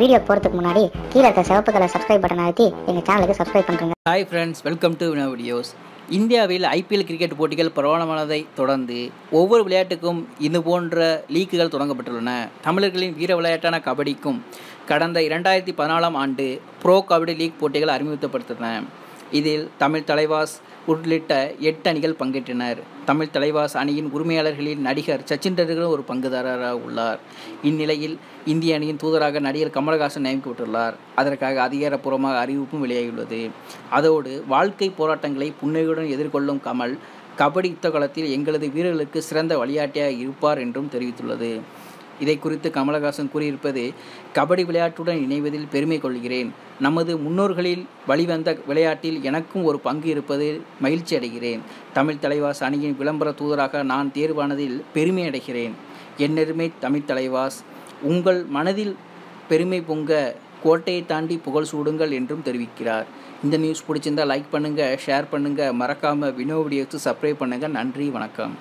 Video போகிறதுக்கு முன்னாடி கீழே இருக்க சிவப்பு கலர் சப்ஸ்கிரைப் பட்டன் அழுத்தி எங்கள் சேனலுக்கு சப்ஸ்கிரைப் பண்ணுறேங்க hi friends welcome to Vina videos இந்தியாவில் ஐபிஎல் கிரிக்கெட் போட்டிகள் பிரபலமானதை தொடர்ந்து ஒவ்வொரு விளையாட்டுக்கும் இது போன்ற லீக்குகள் தொடங்கப்பட்டுள்ளன. தமிழர்களின் வீர விளையாட்டான கபடிக்கும் கடந்த இரண்டாயிரத்தி பதினாலாம் ஆண்டு ப்ரோ கபடி லீக் போட்டிகள் அறிமுகப்படுத்தின இதில் தமிழ் தலைவாஸ் உள்ளிட்ட எட்டு அணிகள் பங்கேற்றனர். தமிழ் தலைவாஸ் அணியின் உரிமையாளர்களில் நடிகர் சச்சின் டெண்டுல்கர் ஒரு பங்குதாரராக உள்ளார் இந்நிலையில் இந்திய அணியின் தூதராக நடிகர் கமலஹாசன் நியமிக்கப்பட்டுள்ளார் அதற்காக அதிகாரப்பூர்வமாக அறிவிப்பும் வெளியாகியுள்ளது. அதோடு வாழ்க்கை போராட்டங்களை புன்னகையுடன் எதிர்கொள்ளும் கமல் கபடி யுத்த காலத்தில் எங்களது வீரர்களுக்கு சிறந்த வழிகாட்டியாக இருப்பார் என்றும் தெரிவித்துள்ளது. இதை குறித்து கமலஹாசன் கூறியிருப்பது கபடி விளையாட்டுடன் இணைவதில் பெருமை கொள்கிறேன். நமது முன்னோர்களில் வழிவந்த விளையாட்டில் எனக்கும் ஒரு பங்கு இருப்பது மகிழ்ச்சி அடைகிறேன். தமிழ் தலைவாஸ் அணியின் விளம்பர தூதராக நான் தேர்வானதில் பெருமை அடைகிறேன். என்னெருமை தமிழ் தலைவாஸ் உங்கள் மனதில் பெருமை பொங்க கோட்டையை தாண்டி புகழ் சூடுங்கள் என்றும் தெரிவிக்கிறார். இந்த நியூஸ் பிடிச்சிருந்தா லைக் பண்ணுங்கள் ஷேர் பண்ணுங்கள் மறக்காமல் வினோ வீடியோக்கு சப்ஸ்கிரைப் பண்ணுங்கள் நன்றி வணக்கம்.